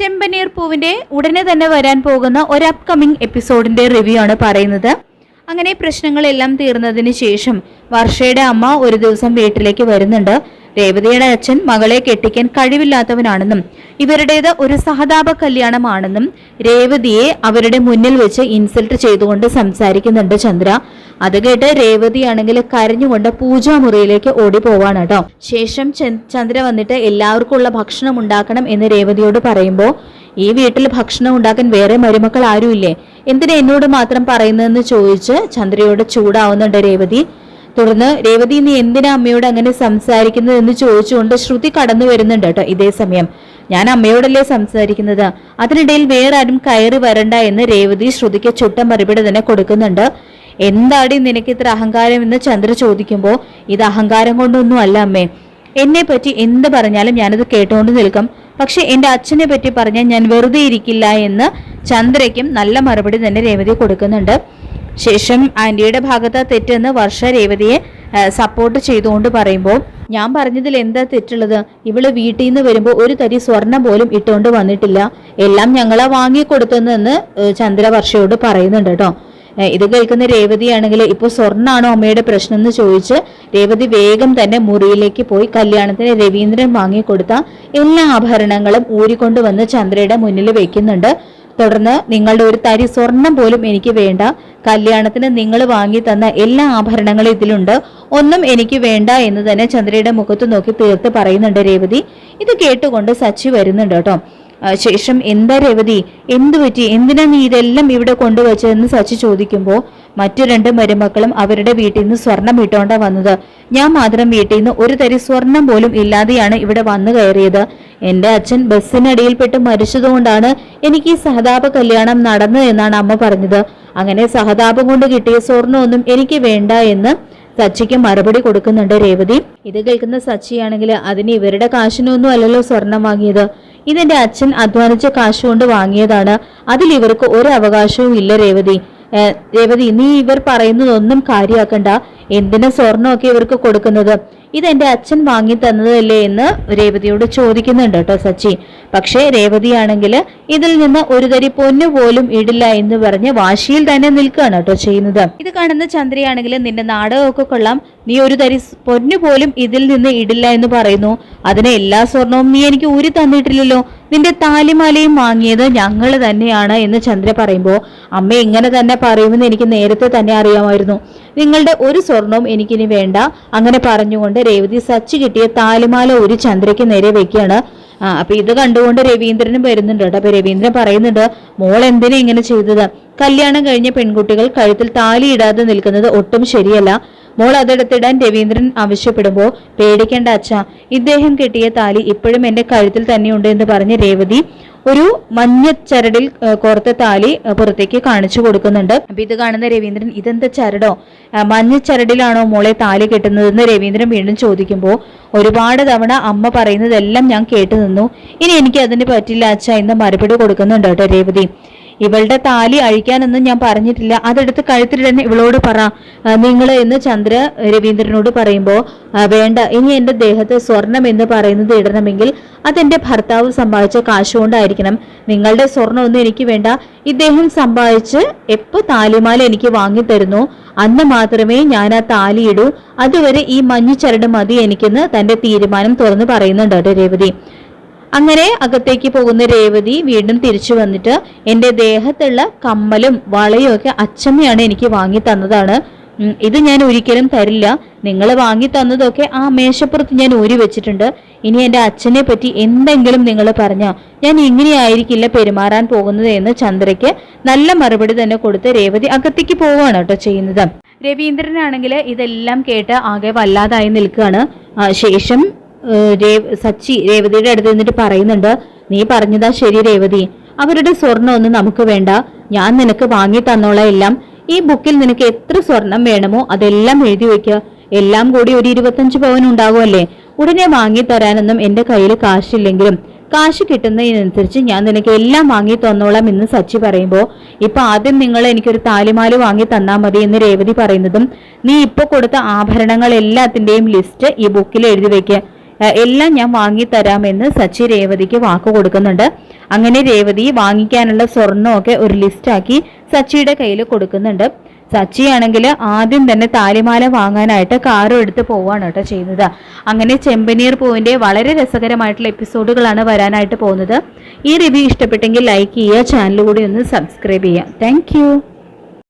ചെമ്പനീർ പൂവിന്റെ ഉടനെ തന്നെ വരാൻ പോകുന്ന ഒരു അപ്കമിംഗ് എപ്പിസോഡിന്റെ റിവ്യൂ ആണ് പറയുന്നത്. അങ്ങനെ പ്രശ്നങ്ങളെല്ലാം തീർന്നതിന് ശേഷം വർഷയുടെ അമ്മ ഒരു ദിവസം വീട്ടിലേക്ക് വരുന്നുണ്ട്. രേവതിയുടെ അച്ഛൻ മകളെ കെട്ടിക്കാൻ കഴിവില്ലാത്തവനാണെന്നും ഇവരുടേത് ഒരു സഹതാപ കല്യാണമാണെന്നും രേവതിയെ അവരുടെ മുന്നിൽ വെച്ച് ഇൻസൾട്ട് ചെയ്തുകൊണ്ട് സംസാരിക്കുന്നുണ്ട് ചന്ദ്ര. അത് കേട്ട് രേവതിയാണെങ്കിൽ കരഞ്ഞുകൊണ്ട് പൂജാമുറിയിലേക്ക് ഓടി പോവാണ് കേട്ടോ. ശേഷം ചന്ദ്ര വന്നിട്ട് എല്ലാവർക്കും ഉള്ള ഭക്ഷണം ഉണ്ടാക്കണം എന്ന് രേവതിയോട് പറയുമ്പോൾ ഈ വീട്ടിൽ ഭക്ഷണം ഉണ്ടാക്കാൻ വേറെ മരുമക്കൾ ആരുമില്ലേ? എന്തിനാ എന്നോട് മാത്രം പറയുന്നതെന്ന് ചോദിച്ച് ചന്ദ്രയോട് ചൂടാവുന്നുണ്ട് രേവതി. തുടർന്ന് രേവതി നീ എന്തിനാ അമ്മയോട് അങ്ങനെ സംസാരിക്കുന്നത് എന്ന് ചോദിച്ചുകൊണ്ട് ശ്രുതി കടന്നു വരുന്നുണ്ട് കേട്ടോ ഇതേ സമയം. ഞാൻ അമ്മയോടല്ലേ സംസാരിക്കുന്നത്? അതിനിടയിൽ വേറെ ആരും കയറി വരണ്ട എന്ന് രേവതി ശ്രുതിക്ക് ചുട്ട മറുപടി തന്നെ കൊടുക്കുന്നുണ്ട്. എന്താടി നിനക്ക് ഇത്ര അഹങ്കാരം എന്ന് ചന്ദ്ര ചോദിക്കുമ്പോൾ ഇത് അഹങ്കാരം കൊണ്ടൊന്നും അല്ല അമ്മേ. എന്നെ പറ്റി എന്ത് പറഞ്ഞാലും ഞാനത് കേട്ടുകൊണ്ട് നിൽക്കും. പക്ഷെ എന്റെ അച്ഛനെ പറ്റി പറഞ്ഞാൽ ഞാൻ വെറുതെ ഇരിക്കില്ല എന്ന് ചന്ദ്രയ്ക്കും നല്ല മറുപടി തന്നെ രേവതി കൊടുക്കുന്നുണ്ട്. ശേഷം ആന്റിയുടെ ഭാഗത്ത് തെറ്റെന്ന് വർഷ രേവതിയെ സപ്പോർട്ട് ചെയ്തുകൊണ്ട് പറയുമ്പോൾ ഞാൻ പറഞ്ഞതിൽ എന്താ തെറ്റുള്ളത്? ഇവൾ വീട്ടിൽ നിന്ന് വരുമ്പോൾ ഒരു തരി സ്വർണം പോലും ഇട്ടുകൊണ്ട് വന്നിട്ടില്ല. എല്ലാം ഞങ്ങളെ വാങ്ങി കൊടുത്തെന്ന് ചന്ദ്ര വർഷയോട് പറയുന്നുണ്ട് കേട്ടോ ഇത് കേൾക്കുന്ന രേവതിയാണെങ്കിൽ ഇപ്പോൾ സ്വർണാണോ അമ്മയുടെ പ്രശ്നം എന്ന് ചോദിച്ച് രേവതി വേഗം തന്നെ മുറിയിലേക്ക് പോയി കല്യാണത്തിന് രവീന്ദ്രൻ വാങ്ങിക്കൊടുത്ത എല്ലാ ആഭരണങ്ങളും ഊരിക്കൊണ്ടുവന്ന് ചന്ദ്രയുടെ മുന്നിൽ വെക്കുന്നുണ്ട്. തുടർന്ന് നിങ്ങളുടെ ഒരു തരി സ്വർണം പോലും എനിക്ക് വേണ്ട. കല്യാണത്തിന് നിങ്ങൾ വാങ്ങി തന്ന എല്ലാ ആഭരണങ്ങളും ഇതിലുണ്ട്. ഒന്നും എനിക്ക് വേണ്ട എന്ന് തന്നെ ചന്ദ്രയുടെ മുഖത്ത് നോക്കി തീർത്ത് പറയുന്നുണ്ട് രേവതി. ഇത് കേട്ടുകൊണ്ട് സച്ചി വരുന്നുണ്ട് കേട്ടോ. ശേഷം എന്താ രവതി? എന്തു പറ്റി? എന്തിനാ നീ ഇതെല്ലാം ഇവിടെ കൊണ്ടുവച്ചതെന്ന് സച്ചി ചോദിക്കുമ്പോൾ മറ്റു രണ്ട് മരുമക്കളും അവരുടെ വീട്ടിൽ നിന്ന് സ്വർണം ഇട്ടോണ്ടാ വന്നത്. ഞാൻ മാത്രം വീട്ടിൽ നിന്ന് ഒരു തരി സ്വർണം പോലും ഇല്ലാതെയാണ് ഇവിടെ വന്നു കയറിയത്. എന്റെ അച്ഛൻ ബസ്സിനടിയിൽപ്പെട്ട് മരിച്ചതുകൊണ്ടാണ് എനിക്ക് ഈ സഹതാപ കല്യാണം നടന്നു എന്നാണ് അമ്മ പറഞ്ഞത്. അങ്ങനെ സഹതാപം കൊണ്ട് കിട്ടിയ സ്വർണമൊന്നും എനിക്ക് വേണ്ട എന്ന് സച്ചിക്ക് മറുപടി കൊടുക്കുന്നുണ്ട് രേവതി. ഇത് കേൾക്കുന്ന സച്ചിയാണെങ്കിൽ അതിന് ഇവരുടെ കാശിനൊന്നും അല്ലല്ലോ സ്വർണം വാങ്ങിയത്. ഇതെന്റെ അച്ഛൻ അധ്വാനിച്ച കാശുകൊണ്ട് വാങ്ങിയതാണ്. അതിൽ ഇവർക്ക് ഒരു അവകാശവും ഇല്ല രേവതി. രേവതി നീ ഇവർ പറയുന്നതൊന്നും കാര്യമാക്കണ്ട. എന്തിനാ സ്വർണമൊക്കെ ഇവർക്ക് കൊടുക്കുന്നത്? ഇത് ഇതെന്റെ അച്ഛൻ വാങ്ങി തന്നതല്ലേ എന്ന് രേവതിയോട് ചോദിക്കുന്നുണ്ട് കേട്ടോ സച്ചി. പക്ഷേ രേവതിയാണെങ്കിൽ ഇതിൽ നിന്ന് ഒരു തരി പൊന്നു പോലും ഇടില്ല എന്ന് പറഞ്ഞ് വാശിയിൽ തന്നെ നിൽക്കുകയാണ് കേട്ടോ ചെയ്യുന്നത്. ഇത് കാണുന്ന ചന്ദ്രയാണെങ്കിൽ നിന്റെ നാടകമൊക്കെ കൊള്ളാം. നീ ഒരു തരി പൊന്നു പോലും ഇതിൽ നിന്ന് ഇടില്ല എന്ന് പറയുന്നു. അതിനെ എല്ലാ സ്വർണവും നീ എനിക്ക് ഊരി തന്നിട്ടില്ലല്ലോ. നിന്റെ താലിമാലയും വാങ്ങിയത് ഞങ്ങൾ തന്നെയാണ് എന്ന് ചന്ദ്ര പറയുമ്പോൾ അമ്മ ഇങ്ങനെ തന്നെ പറയുമെന്ന് എനിക്ക് നേരത്തെ തന്നെ അറിയാമായിരുന്നു. നിങ്ങളുടെ ഒരു സ്വർണവും എനിക്കിനി വേണ്ട. അങ്ങനെ പറഞ്ഞുകൊണ്ട് രേവതി സച്ച് കിട്ടിയ താലിമാല ഒരു ചന്ദ്രയ്ക്ക് നേരെ വെക്കുകയാണ്. അപ്പൊ ഇത് കണ്ടുകൊണ്ട് രവീന്ദ്രനും വരുന്നുണ്ട് അപ്പൊ രവീന്ദ്രൻ പറയുന്നുണ്ട് മോൾ എന്തിനാ ഇങ്ങനെ ചെയ്തത്? കല്യാണം കഴിഞ്ഞ പെൺകുട്ടികൾ കഴുത്തിൽ താലി ഇടാതെ നിൽക്കുന്നത് ഒട്ടും ശരിയല്ല. മോൾ അതെടുത്തിടാൻ രവീന്ദ്രൻ ആവശ്യപ്പെടുമ്പോൾ പേടിക്കേണ്ട അച്ഛ ഇദ്ദേഹം കെട്ടിയ താലി ഇപ്പോഴും എന്റെ കഴുത്തിൽ തന്നെയുണ്ട് എന്ന് പറഞ്ഞ് രേവതി ഒരു മഞ്ഞ ചരടിൽ കോർത്ത താലി പുറത്തേക്ക് കാണിച്ചു കൊടുക്കുന്നുണ്ട്. അപ്പൊ ഇത് കാണുന്ന രവീന്ദ്രൻ ഇതെന്താ ചരടോ? മഞ്ഞ ചരടിലാണോ മോളെ താലി കെട്ടുന്നതെന്ന് രവീന്ദ്രൻ വീണ്ടും ചോദിക്കുമ്പോൾ ഒരുപാട് തവണ അമ്മ പറയുന്നതെല്ലാം ഞാൻ കേട്ടു നിന്നു ഇനി എനിക്ക് അതിന് പറ്റില്ല അച്ഛ എന്ന് മറുപടി കൊടുക്കുന്നുണ്ട് കേട്ടോ രേവതി. ഇവളുടെ താലി അഴിക്കാനൊന്നും ഞാൻ പറഞ്ഞിട്ടില്ല. അതെടുത്ത് കഴുത്തിലിടാൻ ഇവളോട് പറ. നിങ്ങൾ എന്ന് ചന്ദ്ര രവീന്ദ്രനോട് പറയുമ്പോൾ വേണ്ട ഇനി എന്റെ ദേഹത്ത് സ്വർണം എന്ന് പറയുന്നത് ഇടണമെങ്കിൽ അതെന്റെ ഭർത്താവ് സമ്പാദിച്ച കാശുകൊണ്ടായിരിക്കണം നിങ്ങളുടെ സ്വർണമൊന്നും എനിക്ക് വേണ്ട. ഇദ്ദേഹം സമ്പാദിച്ച് എപ്പോ താലിമാല എനിക്ക് വാങ്ങി തരുന്നു? അന്ന് മാത്രമേ ഞാൻ ആ താലി ഇടൂ. അതുവരെ ഈ മഞ്ഞുചരട് മതി എനിക്കെന്ന് തന്റെ തീരുമാനം തുറന്നു പറയുന്നുണ്ട് രേവതി. അങ്ങനെ അകത്തേക്ക് പോകുന്ന രേവതി വീണ്ടും തിരിച്ചു വന്നിട്ട് എന്റെ ദേഹത്തുള്ള കമ്മലും വളയും ഒക്കെ അച്ചമ്മയാണ് എനിക്ക് വാങ്ങി തന്നതാണ്. ഇത് ഞാൻ ഒരിക്കലും തരില്ല. നിങ്ങൾ വാങ്ങി തന്നതൊക്കെ ആ മേശപ്പുറത്ത് ഞാൻ ഊരി വെച്ചിട്ടുണ്ട്. ഇനി എന്റെ അച്ഛനെ പറ്റി എന്തെങ്കിലും നിങ്ങൾ പറഞ്ഞോ ഞാൻ ഇങ്ങനെയായിരിക്കില്ല പെരുമാറാൻ പോകുന്നത് എന്ന് ചന്ദ്രയ്ക്ക് നല്ല മറുപടി തന്നെ കൊടുത്ത് രേവതി അകത്തേക്ക് പോവുകയാണ് കേട്ടോ ചെയ്യുന്നത്. രവീന്ദ്രനാണെങ്കിൽ ഇതെല്ലാം കേട്ട് ആകെ വല്ലാതായി നിൽക്കുകയാണ്. ശേഷം സച്ചി രേവതിയുടെ അടുത്ത് നിന്നിട്ട് പറയുന്നുണ്ട് നീ പറഞ്ഞതാ ശരി രേവതി. അവരുടെ സ്വർണം ഒന്നും നമുക്ക് വേണ്ട. ഞാൻ നിനക്ക് വാങ്ങി തന്നോളാം എല്ലാം. ഈ ബുക്കിൽ നിനക്ക് എത്ര സ്വർണം വേണമോ അതെല്ലാം എഴുതി വെക്കുക എല്ലാം കൂടി ഒരു ഇരുപത്തഞ്ച് പവൻ ഉണ്ടാകുമല്ലേ? ഉടനെ വാങ്ങി തരാനൊന്നും എന്റെ കയ്യിൽ കാശില്ലെങ്കിലും കാശ് കിട്ടുന്നതിനനുസരിച്ച് ഞാൻ നിനക്ക് എല്ലാം വാങ്ങി തന്നോളാം എന്ന് സച്ചി പറയുമ്പോൾ ഇപ്പൊ ആദ്യം നിങ്ങൾ എനിക്കൊരു താലിമാല വാങ്ങി തന്നാൽ മതി എന്ന് രേവതി പറയുന്നതും നീ ഇപ്പൊ കൊടുത്ത ആഭരണങ്ങൾ എല്ലാത്തിന്റെയും ലിസ്റ്റ് ഈ ബുക്കിൽ എഴുതി വെക്കുക എല്ലാം ഞാൻ വാങ്ങിത്തരാമെന്ന് സച്ചി രേവതിക്ക് വാക്ക് കൊടുക്കുന്നുണ്ട്. അങ്ങനെ രേവതി വാങ്ങിക്കാനുള്ള സ്വർണമൊക്കെ ഒരു ലിസ്റ്റാക്കി സച്ചിയുടെ കയ്യിൽ കൊടുക്കുന്നുണ്ട്. സച്ചിയാണെങ്കിൽ ആദ്യം തന്നെ താലിമാല വാങ്ങാനായിട്ട് കാറും എടുത്ത് പോവാണ് കേട്ടോ ചെയ്യുന്നത് അങ്ങനെ ചെമ്പനീർ പൂവിന്റെ വളരെ രസകരമായിട്ടുള്ള എപ്പിസോഡുകളാണ് വരാനായിട്ട് പോകുന്നത്. ഈ റിവ്യൂ ഇഷ്ടപ്പെട്ടെങ്കിൽ ലൈക്ക് ചെയ്യുക ചാനൽ കൂടി ഒന്ന് സബ്സ്ക്രൈബ് ചെയ്യുക. താങ്ക്